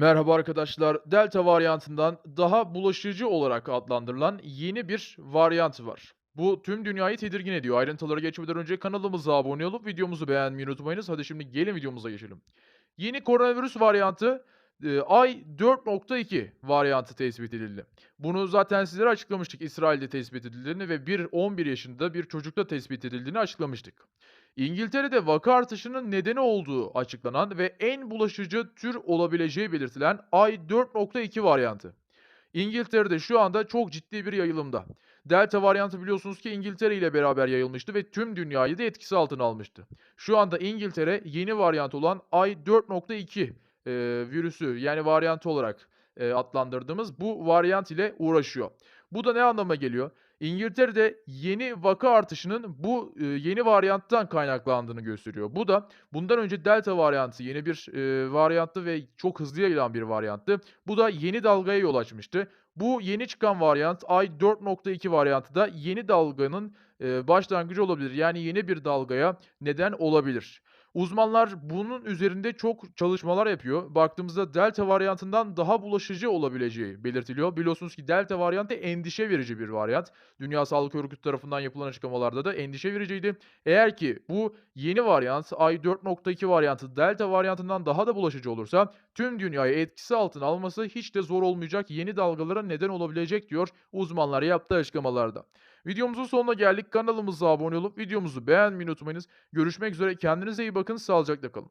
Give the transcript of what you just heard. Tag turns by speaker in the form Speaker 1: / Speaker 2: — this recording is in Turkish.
Speaker 1: Merhaba arkadaşlar. Delta varyantından daha bulaşıcı olarak adlandırılan yeni bir varyant var. Bu tüm dünyayı tedirgin ediyor. Ayrıntılara geçmeden önce kanalımıza abone olup videomuzu beğenmeyi unutmayınız. Hadi şimdi gelin videomuza geçelim. Yeni koronavirüs varyantı e, ay 4.2 varyantı tespit edildi. Bunu zaten sizlere açıklamıştık. İsrail'de tespit edildiğini ve bir 11 yaşında bir çocukta tespit edildiğini açıklamıştık. İngiltere'de vaka artışının nedeni olduğu açıklanan ve en bulaşıcı tür olabileceği belirtilen ay 4.2 varyantı. İngiltere'de şu anda çok ciddi bir yayılımda. Delta varyantı biliyorsunuz ki İngiltere ile beraber yayılmıştı ve tüm dünyayı da etkisi altına almıştı. Şu anda İngiltere yeni varyant olan ay 4.2 e, virüsü yani varyantı olarak e, adlandırdığımız bu varyant ile uğraşıyor. Bu da ne anlama geliyor? İngiltere'de yeni vaka artışının bu yeni varyanttan kaynaklandığını gösteriyor. Bu da bundan önce Delta varyantı yeni bir e, varyanttı ve çok hızlı yayılan bir varyanttı. Bu da yeni dalgaya yol açmıştı. Bu yeni çıkan varyant ay 4.2 varyantı da yeni dalganın e, başlangıcı olabilir. Yani yeni bir dalgaya neden olabilir. Uzmanlar bunun üzerinde çok çalışmalar yapıyor. Baktığımızda delta varyantından daha bulaşıcı olabileceği belirtiliyor. Biliyorsunuz ki delta varyantı endişe verici bir varyant. Dünya Sağlık Örgütü tarafından yapılan açıklamalarda da endişe vericiydi. Eğer ki bu yeni varyant ay 4.2 varyantı delta varyantından daha da bulaşıcı olursa tüm dünyayı etkisi altına alması hiç de zor olmayacak yeni dalgalara neden olabilecek diyor uzmanlar yaptığı açıklamalarda. Videomuzun sonuna geldik. Kanalımıza abone olup videomuzu beğenmeyi unutmayınız. Görüşmek üzere. Kendinize iyi bakın. Sağlıcakla kalın.